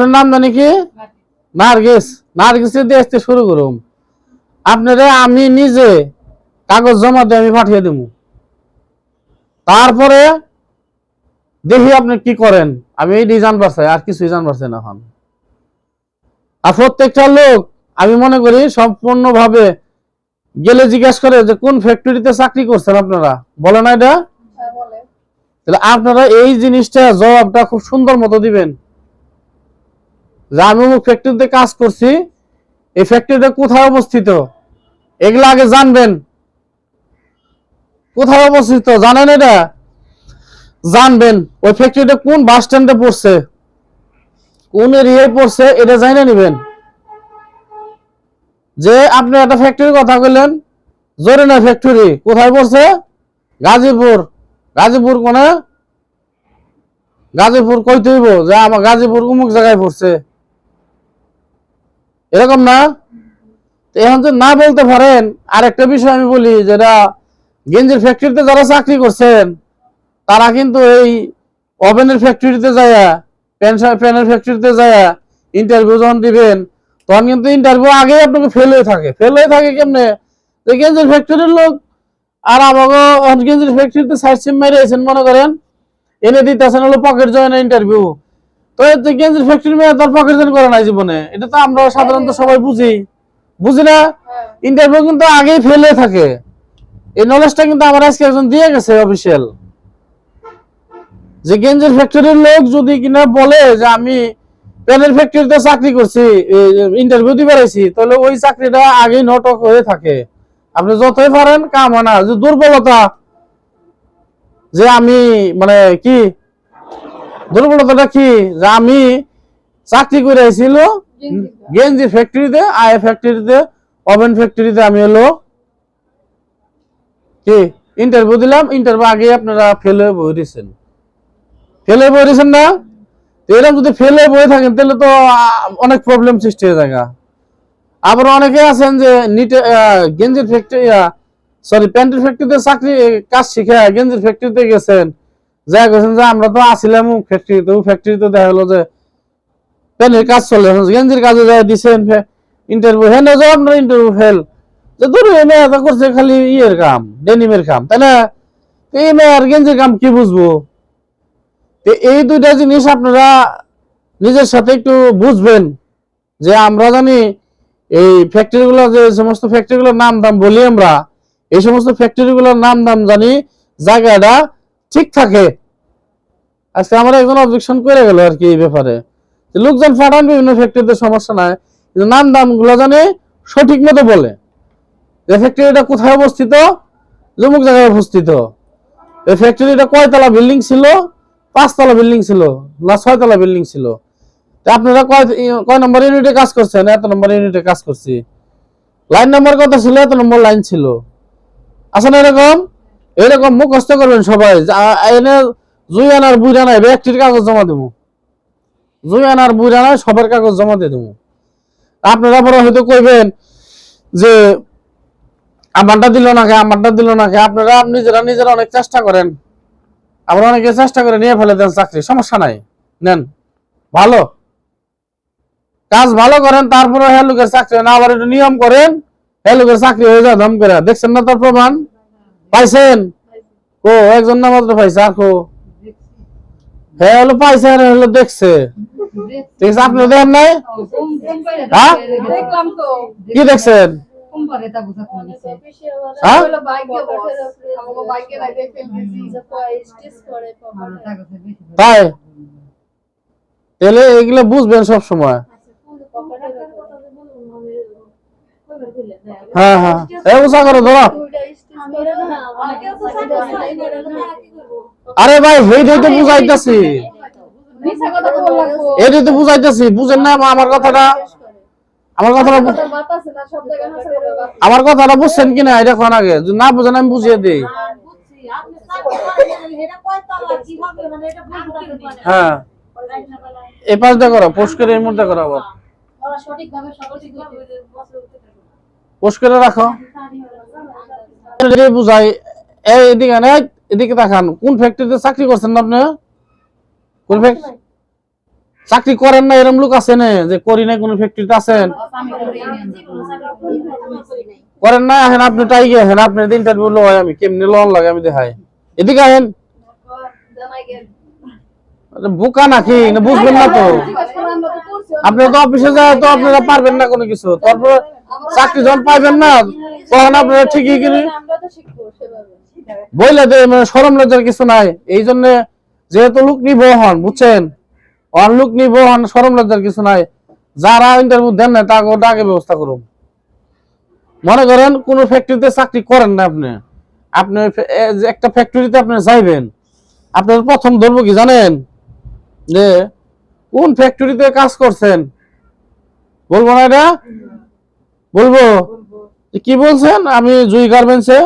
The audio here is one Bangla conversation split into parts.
আপনার নাম জানি কি? নার্গিস। নার্গিস আসতে শুরু করুম আপনারে আমি নিজে কাগজ জমা দিয়ে আমি পাঠিয়ে দেবো তারপরে দেখি আপনি কি করেন। আমি এই জানবার চাই আর কিছুই জানবার চাই না এখন। আর প্রত্যেকটা লোক আমি মনে করি সম্পূর্ণভাবে গেলে জিজ্ঞেস করে যে কোন ফ্যাক্টরিতে চাকরি করছেন আপনারা? বলে না এটা? হ্যাঁ তাহলে আপনারা এই জিনিসটা জবাবটা খুব সুন্দর মতো দিবেন। যে আমি ফ্যাক্টরিতে কাজ করছি, এই ফ্যাক্টরিটা কোথায় অবস্থিত? এগুলো আগে জানবেন। কোথায় অবস্থিত? জানেন এটা? জানবেন, ওই ফ্যাক্টরিটা কোন বাস স্ট্যান্ডে পড়ছে? কোন এরিয়ায় পড়ছে? এটা জানে নেবেন। যে আপনি একটা ফ্যাক্টরির কথা বললেন জরিনা ফ্যাক্টরি কোথায় পড়ছে? গাজীপুর। গাজীপুর কোনে? গাজীপুর কইতে হইব যে আমার গাজীপুর অমুক জায়গায় পড়ছে। এরকম না? এখন যদি না বলতে পারেন আর একটা বিষয় আমি বলি, যেটা গেঞ্জির ফ্যাক্টরিতে যারা চাকরি করছেন, তারা কিন্তু এই ওভেনের ফ্যাক্টরিতে যায় প্যান প্যানের ফ্যাক্টরিতে যায় ইন্টারভিউ যখন দিবেন, তখন কিন্তু ইন্টারভিউ আগেই আপনাকে ফেল হয়ে থাকে। ফেল হয়ে থাকে কেমনে? যে গেঞ্জির ফ্যাক্টরির লোক, আর আমাকে গেঞ্জির ফ্যাক্টরিতে সাইড সিম মেরে এসেন মনে করেন, এনে দিতেছেন হলো পকেট জয়েন ইন্টারভিউ যে গেঞ্জির ফ্যাক্টরি মেয়ে তার করে জীবনে। এটা তো আমরা সাধারণত সবাই বুঝি। বুঝি না? হ্যাঁ। ইন্টারভিউ কিন্তু আগেই ফেল হয়ে থাকে। এই নলেজটা কিন্তু আমার আজকে একজন দিয়ে গেছে অফিসিয়াল যে গেঞ্জির ফ্যাক্টরির লোক যদি কিনা বলে যে আমি প্যানের ফ্যাক্টরিতে চাকরি করছি ইন্টারভিউ দিতে পারাইছি তাহলে ওই চাকরিটা আগেই নটক হয়ে থাকে। আপনি যতই পারেন কাম হয় না। যে দুর্বলতা যে আমি মানে কি দুর্বলতাটা কি? যে আমি চাকরি করে গেঞ্জি ফ্যাক্টরিতে আয় ফ্যাক্টরিতে ওভেন ফ্যাক্টরিতে আমি হলো কি? ইন্টারভিউ দিলাম ইন্টারভিউ আগে আপনারা ফেল হয়ে বই দিয়েছেন ফেল হয়ে বই দিয়েছেন না? এরকম যদি ফেল হয়ে বই থাকেন তাহলে তো অনেক প্রবলেম সৃষ্টি হয়ে যায় আবার অনেকে আছেন যে নিটে গেঞ্জির ফ্যাক্টরি সরি প্যান্টের ফ্যাক্টরিতে চাকরি কাজ শিখে গেঞ্জির ফ্যাক্টরিতে গেছেন। যা গেছেন যে আমরা তো আসিলাম ফ্যাক্টরিতে ফ্যাক্টরিতে দেখা হলো যে প্যানের কাজ চলে গেঞ্জির কাজে যায় দিছেন ইন্টারভিউ হ্যাঁ যাও আপনার ইন্টারভিউ ফেল যে ধরো এই মেয়ে তো করছে খালি ইয়ের কাম ডেনিমের কাম, তাই না? এই মেয়ে আর গেঞ্জির কাম কি বুঝব? এই দুইটা জিনিস আপনারা নিজের সাথে একটু বুঝবেন যে আমরা জানি এই ফ্যাক্টরিগুলো যে সমস্ত ফ্যাক্টরিগুলোর নাম দাম বলি আমরা, এই সমস্ত ফ্যাক্টরিগুলোর নাম দাম জানি জায়গাটা ঠিক থাকে। আজকে আমার একজন অবজেকশন করে গেল আর কি এই ব্যাপারে। লোকজন ফাটান, বিভিন্ন ফ্যাক্টরিতে সমস্যা নাই, কিন্তু নাম দামগুলো জানে সঠিক মতো বলে যে ফ্যাক্টরিটা কোথায় অবস্থিত? জমুক জায়গায় অবস্থিত। এই ফ্যাক্টরিটা কয়তলা বিল্ডিং ছিল? পাঁচতলা বিল্ডিং ছিল না ছয়তলা বিল্ডিং ছিল? আপনারা কয় কয় নম্বর ইউনিটে কাজ করছেন? এত নম্বর ইউনিটে কাজ করছি। লাইন নম্বর কত ছিল? এত নম্বর লাইন ছিল। আছে না এরকম? এরকম মুখস্থ করবেন সবাই। এনে জুই আনার বুই আনায় ব্যক্তির কাগজ জমা দেবো। জুই আনার বুই আনায় সবার কাগজ জমা দিয়ে দেবো। আপনারা পরে হয়তো কইবেন যে, আমারটা দিল না কে, আমারটা দিল নাকি আপনারা নিজেরা নিজেরা অনেক চেষ্টা করেন। আবার অনেকে চেষ্টা করে নিয়ে ফেলে দেন চাকরি, সমস্যা নাই। নেন, ভালো। কাজ ভালো করেন, তারপরে হ্যাঁ লোকের চাকরি না, আবার একটু নিয়ম করেন হ্যাঁ লোকের চাকরি হয়ে যায় দম করে। দেখছেন না তার প্রমাণ? পাইছেন? ও একজন না মাত্র পাইছে, আর কো। হ্যাঁ হলো পাইছে আর হলো দেখছে। ঠিক আছে আপনি দেখেন নাই? হ্যাঁ? কি দেখছেন? হ্যাঁ? তাই? তাহলে এগুলো বুঝবেন সব সময় হ্যাঁ হ্যাঁ। এ উষা করো, ধরো। আরে ভাই হেইটাই তো বুঝাইতেছি। এটাই তো বুঝাইতেছি। বুঝেন না আমার কথাটা। আমার কথাটা। আমার কথাটা বুঝছেন কিনা এটা কোন আগে? না বুঝেন আমি বুঝিয়ে দিই। হ্যাঁ। এই পাশটা করো পোস্ট করে এর মধ্যে করো আবার। পোস্ট করে রাখো। বুঝাই এই এদিকে না এদিকে দেখান কোন ফ্যাক্টরিতে চাকরি করছেন না আপনি? কোন ফ্যাক্টরি চাকরি করেন না এরকম লোক আছে না যে করি নাই কোনো ফ্যাক্টরিতে আছেন? করেন না এখন আপনি টাই গিয়ে এখন আপনার ইন্টারভিউ লয় আমি কেমনি লোন লাগে আমি দেখাই। এদিকে আহেন। বোকা নাকি না বুঝবেন না তো। আপনি তো অফিসে যায় তো আপনারা পারবেন না কোনো কিছু। তারপর চাকরি যখন পাইবেন না তখন আপনারা ঠিকই কিনে বইলে দে মানে সরম লজ্জার কিছু নাই। এই জন্য যেহেতু লোক নিব হন বুঝছেন? অন লোক নিব হন সরম লজ্জার কিছু নাই। যারা ইন্টারভিউ দেন না তাকে ডাকে ব্যবস্থা করুন। মনে করেন, কোন ফ্যাক্টরিতে চাকরি করেন না আপনি। আপনি একটা ফ্যাক্টরিতে আপনি যাইবেন, আপনার প্রথম ধরবো কি জানেন? যে কোন ফ্যাক্টরিতে কাজ করছেন? বলব না এটা? বলব? কি বলছেন? আমি জুই গার্মেন্টসে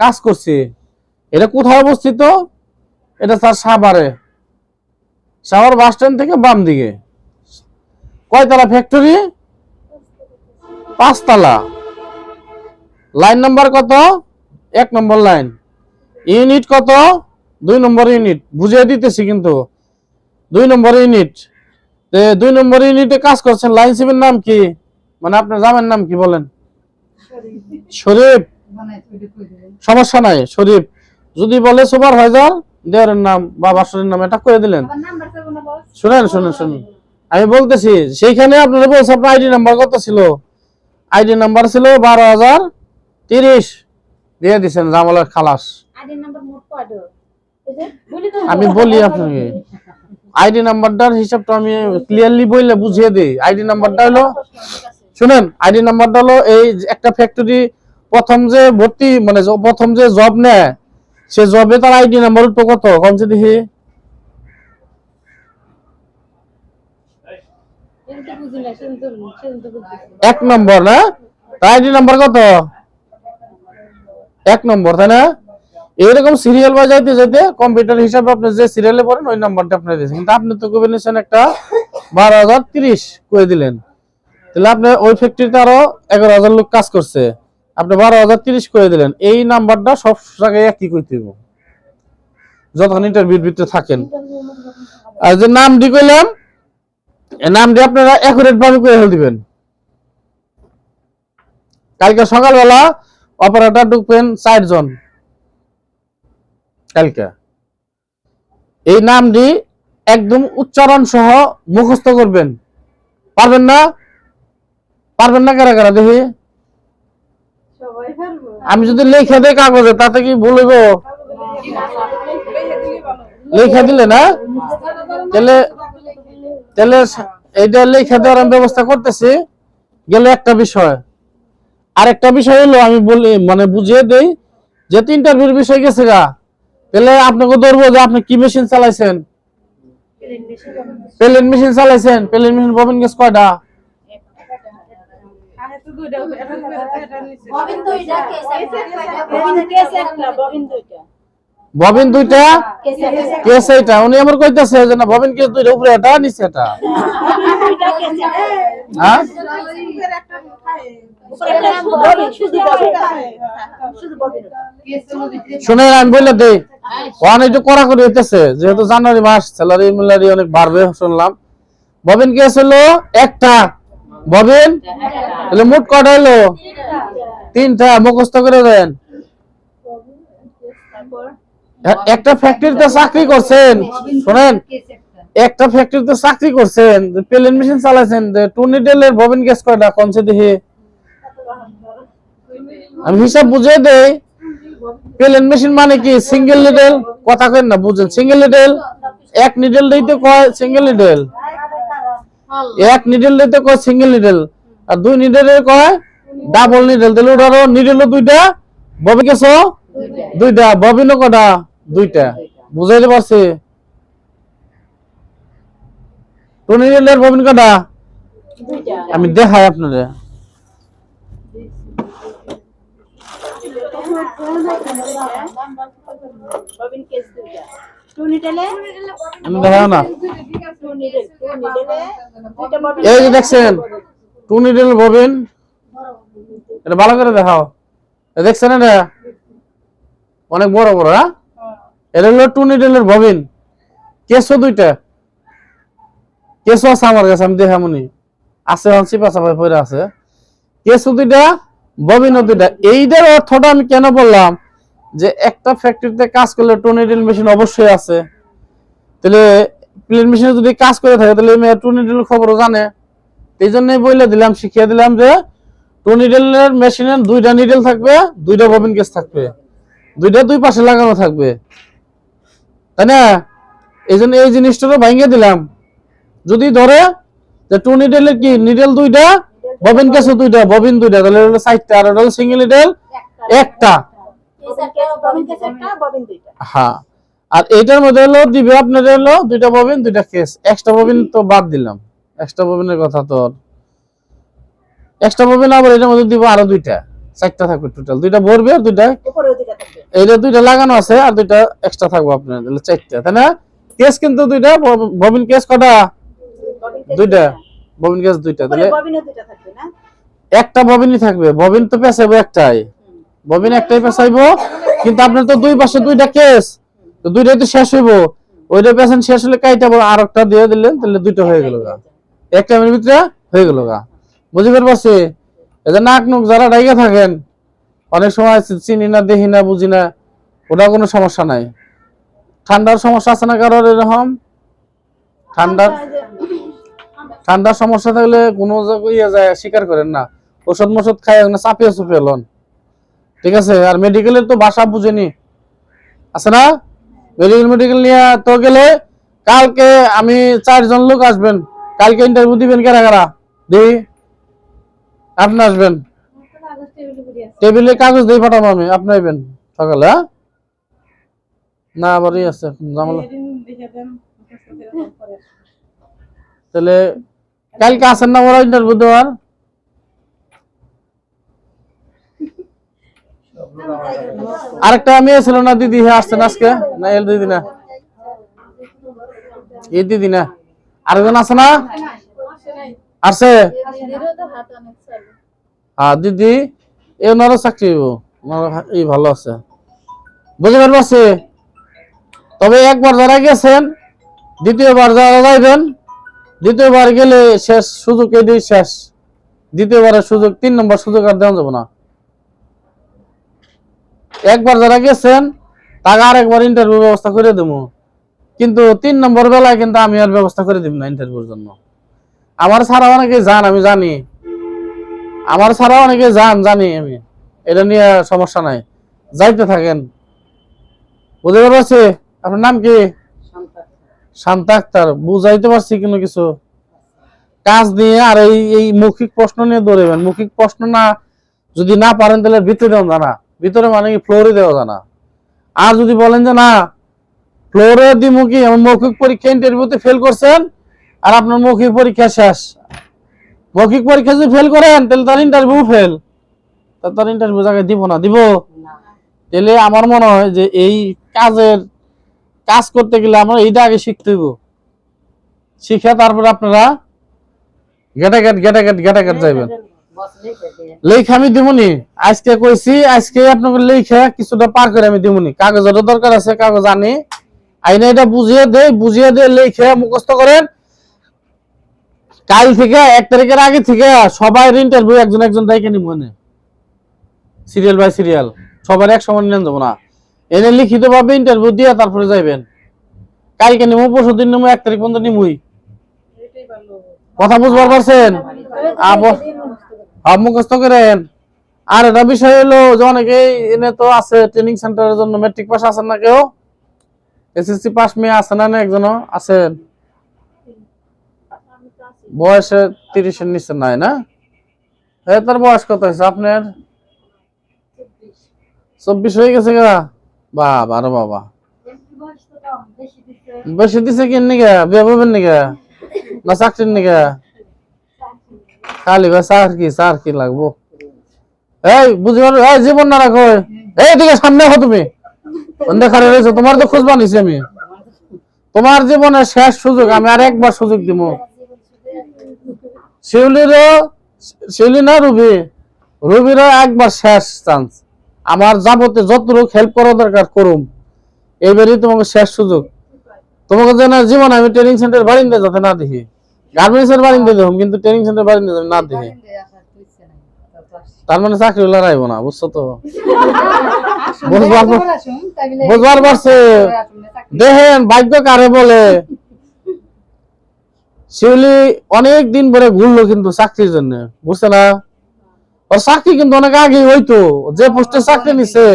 কাজ করছি। এটা কোথায় অবস্থিত? এটা তার সাভারে। সাভার বাস স্ট্যান্ড থেকে বাম দিকে। কয়তলা ফ্যাক্টরি পাঁচতলা। লাইন নাম্বার কত? এক নম্বর লাইন ইউনিট কত? দুই নম্বর ইউনিট বুঝিয়ে দিতেছি কিন্তু। দুই নম্বর ইউনিট দুই নম্বর ইউনিটে কাজ করছেন লাইন সিমের নাম কি? মানে আপনার জামের নাম কি বলেন? শরীফ। সমস্যা নাই শরীফ। যদি বলে সুপারভাইজার দেওয়ারের নাম বা বাসরের নাম এটা করে দিলেন। শুনেন শুনেন শুনেন। আমি বলতেছি সেইখানে আপনারা বলছে আপনার আইডি নাম্বার কত ছিল? আইডি নাম্বার ছিল বারো হাজার তিরিশ। দিয়ে দিছেন জামালের খালাস। আমি বলি আপনাকে। আইডি নাম্বারটার হিসাবটা আমি ক্লিয়ারলি বললে বুঝিয়ে দিই। আইডি নাম্বারটা হলো শুনেন আইডি নাম্বারটা হলো এই একটা ফ্যাক্টরি প্রথম যে ভর্তি মানে প্রথম যে জব নেয় সে জবে তার আইডি নাম্বার উঠতো কত? কমছে দেখি এক নম্বর, না? তার আইডি নাম্বার কত? এক নম্বর, তাই না? এইরকম সিরিয়াল বা যাইতে যাইতে কম্পিউটার হিসাবে আপনি যে সিরিয়ালে পড়েন, ওই নাম্বারটা আপনি দিয়েছেন কিন্তু আপনি তো কবে নিয়েছেন একটা বারো হাজার তিরিশ করে দিলেন। তাহলে আপনি ওই ফ্যাক্টরিতে আরও এগারো হাজার লোক কাজ করছে। আপনি বারো হাজার তিরিশ করে দিলেন, এই নাম্বারটা সব জায়গায় একই করতে হইব। যতক্ষণ ইন্টারভিউর ভিতরে থাকেন। আর যে নামটি কইলাম এই নামটি আপনারা অ্যাকুরেট ভাবে করে দিবেন। কালকে সকালবেলা অপারেটর ঢুকবেন চারজন। কালকে। এই নাম নামটি একদম উচ্চারণ সহ মুখস্থ করবেন। পারবেন না? পারবেন না কারা কারা দেখি? আমি যদি লেখা দেই কাগজে তাতে কি হইব? লেখা দিলে না? তাহলে তাহলে এইটা লেখা দেওয়ার আমি ব্যবস্থা করতেছি। গেলে একটা বিষয়। আরেকটা বিষয় হলো আমি বলি মানে বুঝিয়ে দেই যে ইন্টারভিউর বিষয় গেছে গা। তাহলে আপনাকে ধরবো যে আপনি কি মেশিন চালাইছেন? পেলেন মেশিন চালাইছেন? পেলেন মেশিন ববিন গেছ কয়টা? ববিন দুইটা কেস এইটা উনি আমার কইতাছে যে না ববিন কেস দুইটা উপরে এটা নিচে এটা। হ্যাঁ? শুনে আমি বললে একটু করা করে হইতেছে যেহেতু জানুয়ারি মাস স্যালারি মিলারি অনেক বাড়বে শুনলাম। ববিন কেস হলো একটা। ববিন? তাহলে মোট কটা হলো? তিনটা, মুখস্থ করে দেন। একটা ফ্যাক্টরিতে চাকরি করছেন, শুনেন, একটা ফ্যাক্টরিতে চাকরি করছেন, পেলেন মেশিন চালাইছেন টুনিডেলের ববিন গ্যাস কয়টা? কমছে দেখি? আমি হিসাব বুঝে দেই, পেলেন মেশিন মানে কি? সিঙ্গেল নিডেল কথা কেন না, বুঝেন। সিঙ্গেল নিডেল এক নিডেল দিতে কয় সিঙ্গেল নিডেল এক নিডেল দিতে কয় সিঙ্গেল নিডেল আর দুই নিডেলের কয় ডাবল নিডেল তাহলে ওটারও নিডেলও দুইটা ববি গেছো দুইটা। ববিনও কটা? দুইটা। বুঝাইতে পারছি? টুনি নিডেলের ববিন কটা? আমি দেখাই আপনাদের। আমি দেখাও না এই যে দেখছেন টু নিডেল ববিন। এটা ভালো করে দেখাও। দেখছেন এটা? অনেক বড় বড় হ্যাঁ? এটা হলো টু নিডেলের ববিন। কেসও দুইটা। কেসু আছে আমার কাছে আমি দেখামনি আছে হনসি পাশাপাশি পড়ে আছে। কেসু দুইটা ববিনও দুইটা। এইটার অর্থটা আমি কেন বললাম? যে একটা ফ্যাক্টরিতে কাজ করলে টর্নেডেল মেশিন অবশ্যই আছে। তাহলে প্লেন মেশিনে যদি কাজ করে থাকে তাহলে টর্নেডেল খবরও জানে। এই জন্যই বলে দিলাম শিখিয়ে দিলাম যে টর্নেডেলের মেশিনে দুইটা নিডেল থাকবে দুইটা ববিন কেস থাকবে। দুইটা দুই পাশে লাগানো থাকবে। তাই না? এই জন্য এই জিনিসটারও ভাঙিয়ে দিলাম। যদি ধরে যে টু নিডেলের কি নিডেল দুইটা ববিন কেসও দুইটা ববিন দুইটা তাহলে হলো চারটা আর সিঙ্গেল নিডেল একটা। হ্যাঁ। আর এইটার মধ্যে হলো দিবে আপনার হলো দুইটা ববিন দুইটা কেস। এক্সট্রা ববিন তো বাদ দিলাম। এক্সট্রা ববিনের কথা তো এক্সট্রা ববিন আবার এটার মধ্যে দিব আরও দুইটা। চারটা থাকবে টোটাল দুইটা ভরবে আর দুইটা এইটা দুইটা লাগানো আছে আর দুইটা এক্সট্রা থাকবে আপনার তাহলে চারটা। তাই না? কেস কিন্তু দুইটা ববিন কেস কটা? দুইটা। ববিন কেস দুইটা। তাহলে একটা ববিনই থাকবে। ববিন তো পেঁচাইবো একটাই। ববিন একটাই পেঁচাইবো কিন্তু আপনার তো দুই পাশে দুইটা কেস তো দুইটাই তো শেষ হইবো। ওইটা পেছন শেষ হলে কাইটা আর একটা দিয়ে দিলেন তাহলে দুইটা হয়ে গেল গা। একটা টাইমের ভিতরে হয়ে গেল গা। পারছি এই যে নাক নুক যারা ডাইগা থাকেন, অনেক সময় চিনি না দেখি না, বুঝি না ওটা কোনো সমস্যা নাই। ঠান্ডার সমস্যা আছে না কারোর এরকম? ঠান্ডার ঠান্ডার সমস্যা থাকলে কোনো ইয়ে যায়, স্বীকার করেন না। ওষুধ মষুধ খাই না চাপিয়ে চুপিয়ে লন। ঠিক আছে, আর মেডিকেলের তো ভাষা বুঝেনি। আছে না? মেডিকেল মেডিকেল নিয়ে তো গেলে কালকে আমি চারজন লোক আসবেন। কালকে ইন্টারভিউ দিবেন কারা কারা? দেখি আপনি আসবেন। টেবিলে কাগজ দিয়ে পাঠাবো আমি, আপনি আইবেন সকালে হ্যাঁ? না, আবার ই আছে জামালা তাহলে কালকে আসেন না ওরা ইন্টারভিউ দেওয়ার? আরেকটা মেয়ে ছিল না, দিদি আসছেন আজকে? না, এল দিদি না? এই দিদি না? আরেকজন আছে না? আসছে হ্যাঁ দিদি, এ ওনারও চাকরি এই ভালো আছে। বুঝতে পারছি তবে একবার যারা গেছেন, দ্বিতীয়বার যারা যাইবেন, দ্বিতীয়বার গেলে শেষ সুযোগ এটাই শেষ। দ্বিতীয়বারের সুযোগ, তিন নম্বর সুযোগ আর দেওয়া যাবে না। একবার যারা গেছেন, তাকে আরেকবার ইন্টারভিউ ব্যবস্থা করে দেবো। কিন্তু তিন নম্বর বেলায় কিন্তু আমি আর ব্যবস্থা করে দিব না ইন্টারভিউর জন্য। আমার ছাড়া অনেকে যান, আমি জানি। আমার ছাড়া অনেকে যান, জানি আমি। এটা নিয়ে সমস্যা নাই। যাইতে থাকেন। বুঝতে পারছি? আপনার নাম কি? শান্তা আক্তার। বুঝাইতে পারছি কোনো কিছু? কাজ নিয়ে আর এই এই মৌখিক প্রশ্ন নিয়ে দৌড়েবেন মৌখিক প্রশ্ন না, যদি না পারেন তাহলে ভিতরে দেওয়া জানা ভিতরে মানে কি ফ্লোরে দেওয়া জানা আর যদি বলেন যে না ফ্লোরে দিব কি মৌখিক পরীক্ষা ইন্টারভিউতে ফেল করছেন আর আপনার মৌখিক পরীক্ষা শেষ। মৌখিক পরীক্ষা যদি ফেল করেন তাহলে তার ইন্টারভিউ ফেল তার ইন্টারভিউ জায়গায় দিব না দিব? তাহলে আমার মনে হয় যে এই কাজের কাজ করতে গেলে আমরা এইটা আগে শিখতে হইব। শিখে তারপরে আপনারা গেটাগেট গেটাগেট গেটাগেট যাইবেন। লেখা আমি দিমুনি। আজকে কইছি আজকে আপনাকে লেখা কিছুটা পার করে আমি দিমুনি। কাগজেরও দরকার আছে কাগজ আনি। আইনে এটা বুঝিয়ে দে বুঝিয়ে দে লেখা মুখস্থ করেন। কাল থেকে এক তারিখের আগে থেকে সবাই ইন্টারভিউ একজন একজন দায়িত্ব নিব মনে সিরিয়াল বাই সিরিয়াল। সবার এক সমান নেন যাব না। এনে লিখিত ভাবে ইন্টারভিউ দিয়ে তারপরে যাইবেন। কালকে নিমু পরশু দিন নিমু এক তারিখ পর্যন্ত নিমুই। কথা বুঝবার পারছেন? আবার মুখস্থ করেন। আর এটা বিষয় হলো যে অনেকেই এনে তো আছে ট্রেনিং সেন্টারের জন্য মেট্রিক পাস আছেন না কেউ? এসএসসি পাস মেয়ে আছে না একজনও? আছেন? বয়সে তিরিশের নিচে নাই না? এ, তার বয়স কত হয়েছে আপনার? চব্বিশ হয়ে গেছে গা। বাবা রে বাবা। বেশি দিছে কি নিগে বিয়ে করবেন নিগে না চাকরির নিগে খালি ভাই চার কি কি লাগবো? এই, বুঝি পারো, এই জীবন না রাখো, এই দিকে সামনে হো তুমি। তোমার তো খোঁজ বানিয়েছি আমি। তোমার জীবনের শেষ সুযোগ আমি আর একবার সুযোগ দিব শিউলিরও, শিউলি না রুবি, রুবিরও একবার শেষ চান্স আমার হেল্প করা দরকার করুম। এইবারই তোমাকে শেষ সুযোগ। তোমাকে যেন জীবন আমি ট্রেনিং সেন্টার বাড়িতে যাতে না দেখি। গার্মেন্টসের বারিন্দা দেখুন কিন্তু ট্রেনিং সেন্টার বারিন্দা না দেখে। তার মানে চাকরি রাইব না বুঝছ তো? বুঝবার বুঝবার পারছে দেখেন ভাগ্য কারে বলে। শিউলি অনেক দিন পরে ঘুরলো কিন্তু চাকরির জন্য বুঝছে না? ওর চাকরি কিন্তু অনেক আগে হইতো যে পোস্টে চাকরি নিছে।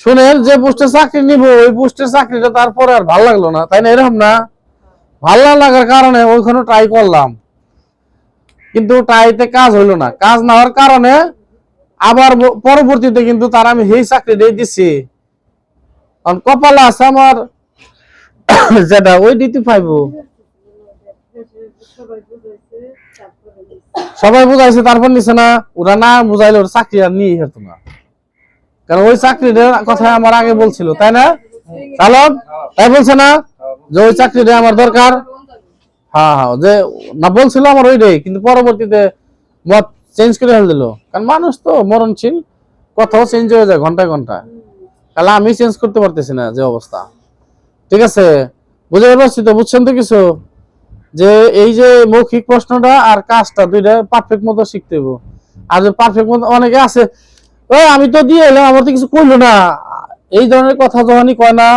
শুনেন যে পোস্টে চাকরি নিব ওই পোস্টের চাকরিটা তারপরে আর ভালো লাগল না তাই না? এরকম না? ভালো লাগার কারণে ওইখানে ট্রাই করলাম। কিন্তু ট্রাইতে কাজ হইল না। কাজ না হওয়ার কারণে আবার পরবর্তীতে কিন্তু তার আমি সেই চাকরি দিয়ে দিছি। কারণ কপালে আছে আমার যেটা, ওই দিতে পাইবো সবাই বুঝাইছে, তারপর নিছে না। ওরা না বুঝাইলে ওর চাকরি আর নিয়ে যেত না। কারণ ওই চাকরিটার কথা আমার আগে বলছিল, তাই না? তাই বলছে না? যে ওই চাকরিটা আমার দরকার। হ্যাঁ হ্যাঁ যে না বলছিল আমার ওইটাই, কিন্তু পরবর্তীতে মত চেঞ্জ করে ফেল দিল। কারণ মানুষ তো মরণশীল, কথাও চেঞ্জ হয়ে যায় ঘন্টায় ঘন্টায়। তাহলে আমি চেঞ্জ করতে পারতেছি না যে অবস্থা। ঠিক আছে? বুঝতে পারছি তো? বুঝছেন তো কিছু? যে এই যে মৌখিক প্রশ্নটা আর কাজটা দুইটা পারফেক্ট মতো শিখতে হইব। আর পারফেক্ট মতো অনেকে আছে ও আমি তো দিয়ে এলাম, আমার তো কিছু করল না। এই ধরনের কথা যখনই কয় না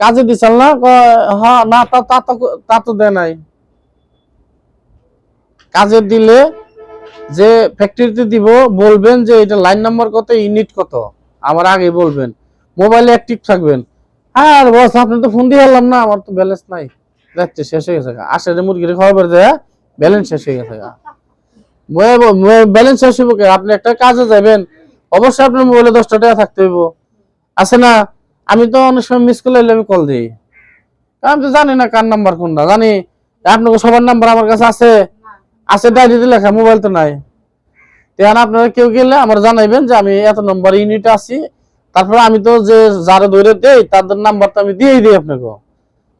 কাজে দিছাল না? হ্যাঁ না, তা তা তো, তা দেয় নাই। কাজে দিলে যে ফ্যাক্টরিতে দিব, বলবেন যে এটা লাইন নাম্বার কত ইউনিট কত। আমার আগে বলবেন। মোবাইলে অ্যাক্টিভ থাকবেন। হ্যাঁ বস আপনি তো ফোন দিয়ে এলাম না, আমার তো ব্যালেন্স নাই। যাচ্ছে, শেষ হয়ে গেছে। আসলে মুরগির খাওয়া বের দেয় ব্যালেন্স শেষ হয়ে গেছে। ব্যালেন্স শেষ হইব? আপনি একটা কাজে যাবেন। অবশ্যই আপনার মোবাইলে দশটা টাকা থাকতে হইব। আছে না? আমি তো অনেক সময় মিস করলে আমি কল দিই। আমি তো জানি না কার নাম্বার কোনটা। জানি আপনাকে সবার নাম্বার আমার কাছে আছে। আছে ডায়েরিতে লেখা মোবাইল তো নাই। তেমন আপনারা কেউ গেলে আমার জানাইবেন যে আমি এত নম্বর ইউনিট আছি। তারপর আমি তো যে যারা ধরে দেই, তাদের নাম্বার তো আমি দিয়েই দিই আপনাকে।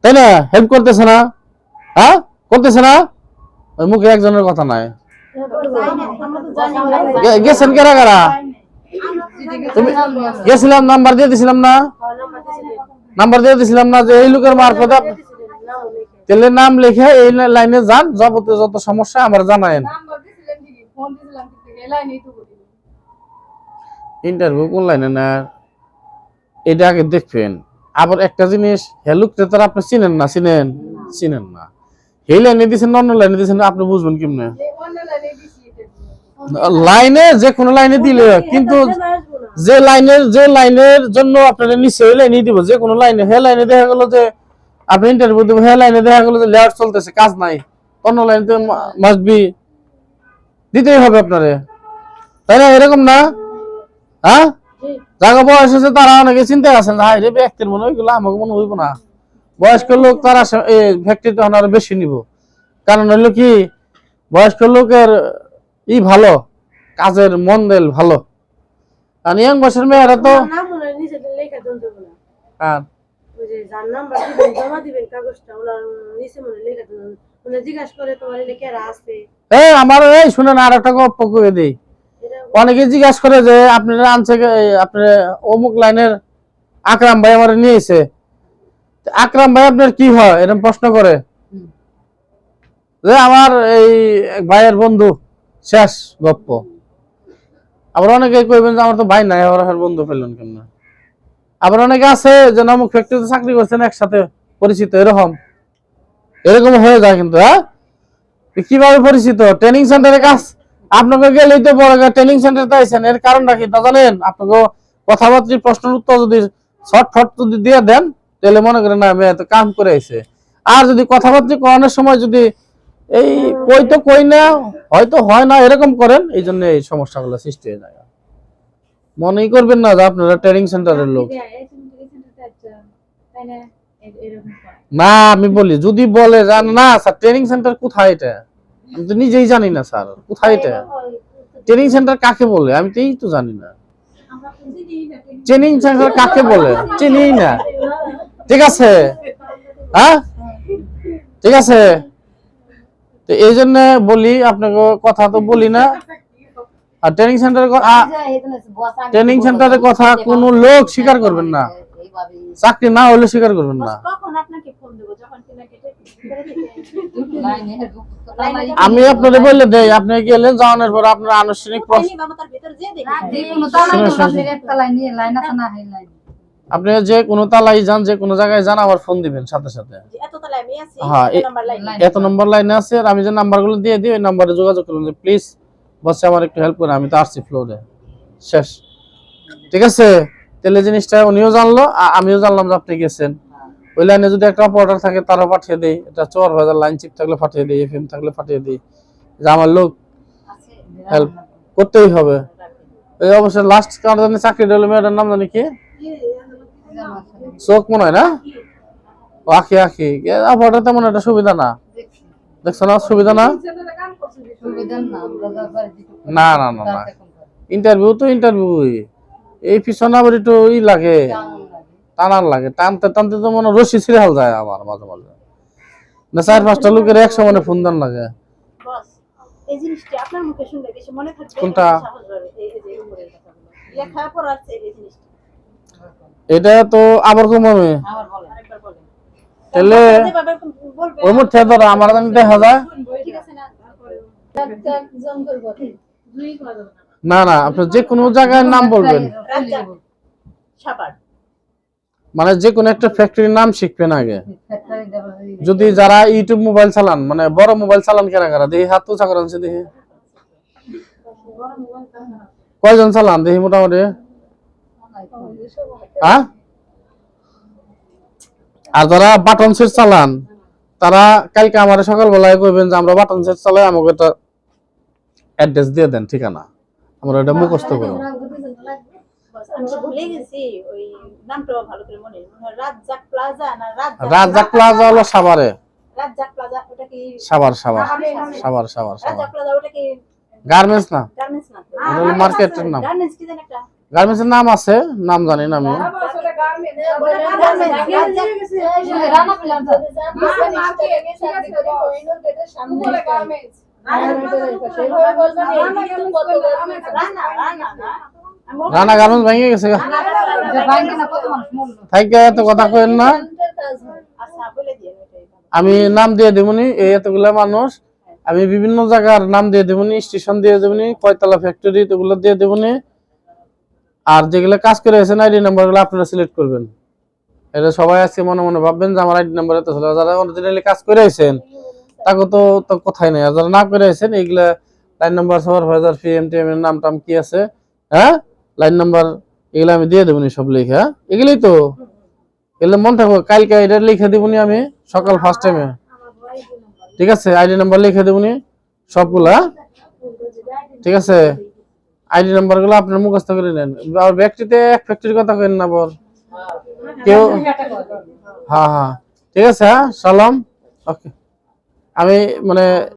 তাই না? হেল্প করতেছে না? হ্যাঁ? করতেছে না? মুখে একজনের কথা নাই। গেছেন কারা কারা? গেছিলাম নাম্বার দিয়ে দিছিলাম না? নাম্বার দিয়ে দিছিলাম না যে এই লোকের মারফতে তাহলে নাম লিখে এই লাইনে যান, যাবতীয় যত সমস্যা আমার ইন্টারভিউ কোন লাইনে না? এটা আগে দেখবেন। আবার একটা জিনিস হেলুক তার আপনি চিনেন না? চিনেন? চিনেন না। এই লাইনে দিয়েছেন অন্য লাইনে দিয়েছেন আপনি বুঝবেন কেমনে? লাইনে যে কোনো লাইনে দিলে কিন্তু যে লাইনের যে লাইনের জন্য আপনারা নিচে ওই লাইনে দিব যে কোনো লাইনে হে লাইনে দেখা গেল যে আপনি ইন্টারভিউ দেবেন হে লাইনে দেখা গেল যে লেয়ার চলতেছে কাজ নাই অন্য লাইনে মাস্ট বি দিতেই হবে আপনারে। তাই না? এরকম না? হ্যাঁ? যারা বয়স হয়েছে তারা অনেকে চিন্তায় আছেন হাই রে ব্যক্তির মনে হইগুলো আমাকে মনে হইব না। বয়স্ক লোক তারা ফ্যাক্টরিতে তখন আরও বেশি নিব। কারণ হইল কি বয়স্ক লোকের ই ভালো। কাজের মন দেল ভালো। আর ইয়াং বয়সের মেয়েরা তো নাম নিচে লেখা দেন দেবো না আর যার নাম্বার দিবেন জমা দিবেন কাগজটা ওনার নিচে মনে লেখা দেন মানে জিজ্ঞাসা করে তোমার এনে কেরা আছে? এই আমার এই শুনেন আর একটা গপ্প করে দিই। অনেকে জিজ্ঞাসা করে যে আপনারা আনছে আপনার অমুক লাইনের আকরাম ভাই আমার নিয়েছে। আকরাম ভাই আপনার কি হয়? এরকম প্রশ্ন করে। যে আমার এই ভাইয়ের বন্ধু শেষ গপ্প। আবার অনেকে কইবেন যে আমার তো ভাই নাই আমার বন্ধু পেলেন কেমন? আবার অনেকে আছে যে অমুক ফ্যাক্টরিতে চাকরি করছেন, একসাথে পরিচিত, এরকম। এরকম হয়ে যায় কিন্তু হ্যাঁ? কীভাবে পরিচিত? ট্রেনিং সেন্টারে কাজ, আপনাকে গেলেই তো বড় ট্রেনিং সেন্টার আইছেন, এর কারণটা কি? তা জানেন? আপনাকে কথাবার্তার প্রশ্নের উত্তর যদি শর্ট ফট যদি দিয়ে দেন, তাহলে মনে করেন না আমি এত কাম করে আইছে। আর যদি কথাবার্তা করানোর সময় যদি এই কই তো কই না, হয়তো হয় না, এরকম করেন। এই জন্য এই সমস্যাগুলো সৃষ্টি হয়ে যায়। মনেই করবেন না যে আপনারা ট্রেনিং সেন্টারের লোক। না, আমি বলি, যদি বলে জান না, স্যার ট্রেনিং সেন্টার কোথায় এটা? আমি তো নিজেই জানি না, স্যার, কোথায় এটা? ট্রেনিং সেন্টার কাকে বলে? আমি তো এই তো জানি না। ট্রেনিং সেন্টার কাকে বলে? চিনি না। ঠিক আছে? হ্যাঁ? ঠিক আছে? তো এই জন্য বলি আপনাকে কথা তো বলি না। আর ট্রেনিং সেন্টারের ট্রেনিং সেন্টারের কথা কোনো লোক স্বীকার করবেন না। চাকরি না হলে স্বীকার করবেন না। কখন আপনাকে ফোন দেবো যখন কিনা কেটে আমি আপনাদের বললে দেই আপনি গেলেন যাওয়ানোর পর আপনার আনুষ্ঠানিক প্রশ্ন আপনি যে কোনো তালাই যান যে কোনো জায়গায় যান আবার ফোন দিবেন সাথে সাথে। এত তালে আমি আছি হ্যাঁ, এত নাম্বার লাইন নম্বর লাইনে আছে আর আমি যে নাম্বারগুলো দিয়ে দিই ওই নাম্বারে যোগাযোগ করুন যে প্লিজ বসে আমার একটু হেল্প করে আমি তো আসছি ফ্লোরে শেষ। ঠিক আছে? তাহলে জিনিসটা উনিও জানলো আমিও জানলাম যে আপনি গেছেন। ওই লাইনে যদি একটা অপারেটর থাকে তারা পাঠিয়ে দেই। এটা চোর বাজার লাইন চিপ থাকলে পাঠিয়ে দিই এফএম থাকলে পাঠিয়ে দিই। যে আমার লোক হেল্প করতেই হবে। এই অবশ্যই লাস্ট কার জানি চাকরি হলো মেয়েটার নাম জানি কি? চোখ মনে হয় না? আখি আখি। অপারেটর তেমন একটা সুবিধা না। দেখছ না? সুবিধা না? না না না না ইন্টারভিউ তো ইন্টারভিউ এই পিছনে আবার একটু ই লাগে। টানার লাগে। টানতে টানতে তো মনে রশি ছিঁড়ে হাল যায় আমার মাঝে মাঝে। না চার পাঁচটা লোকের একশো মানে ফোন দেন লাগে। বস এই জিনিসটা আপনার মুখে শুনলে বেশি মনে থাকবে। কোনটা? লেখা পড়ার এই জিনিসটা। এটা তো আবার কমাবে তাহলে ওর মধ্যে ধরো আমার জানি দেখা যায়। না না না আপনি যে কোনো জায়গায় নাম বলবেন। মানে যে কোনো একটা ফ্যাক্টরির নাম শিখবেন আগে। যদি যারা ইউটিউব মোবাইল চালান মানে বড় মোবাইল চালান কেনা করা দেখি হাত তো চাকর আনছে দেখি। কয়জন চালান দেখি মোটামুটি? হ্যাঁ? আর যারা বাটন সেট চালান তারা কালকে আমার সকালবেলায় কইবেন যে আমরা বাটন সেট চালাই আমাকে একটা অ্যাড্রেস দিয়ে দেন ঠিকানা। আমরা এটা মুখস্থ করব। বস, আমি তো ভুলে গেছি ওই নামটাও ভালো করে নেই। রাজ্জাক প্লাজা না রাজ্জাক রাজাক প্লাজা। হলো সাভারে। রাজ্জাক প্লাজা ওটা কি সাভার সাভার। সাভার? সাভার সাভার। প্লাজা ওটা কি গার্মেন্টস না? গার্মেন্টস না। মার্কেটের নাম। গার্মেন্টস কি জানি একটা? গার্মেন্টসের নাম আছে? নাম জানি না আমি। রানা গার্মেন্টস ভেঙে গেছে গা। থাইকা এত কথা কইেন না। আমি নাম দিয়ে দেবনি, এই এতগুলা মানুষ। আমি বিভিন্ন জায়গার নাম দিয়ে দেবনি, স্টেশন দিয়ে দেবনি, কয়তলা ফ্যাক্টরি এগুলো দিয়ে দেবনি। আর যেগুলো কাজ করে আছেন আইডি নাম্বারগুলো আপনারা সিলেক্ট করবেন। এটা সবাই আজকে মনে মনে ভাববেন যে আমার আইডি নাম্বার এত ছিল। যারা অরিজিনালি কাজ করে আছেন তাকে তো তো কথাই নেই। আর যারা না করে আছেন এইগুলা line number supervisor PM TM এর নাম টাম কি আছে? হ্যাঁ? লাইন নাম্বার এগুলো আমি দিয়ে দেবনি সব লিখে হ্যাঁ? এগুলোই তো। এগুলো মন থাকব কালকে এটা লিখে দেবনি আমি সকাল ফার্স্ট টাইমে ঠিক আছে? আইডি নাম্বার লিখে দেবনি সবগুলা ঠিক আছে? আইডি নাম্বারগুলো আপনার মুখস্থ করে নেন। আর ব্যক্তিতে এক ফ্যাক্টরির কথা কেন না বল। কেউ হ্যাঁ হ্যাঁ। ঠিক আছে হ্যাঁ? সালাম। ওকে। আমি মানে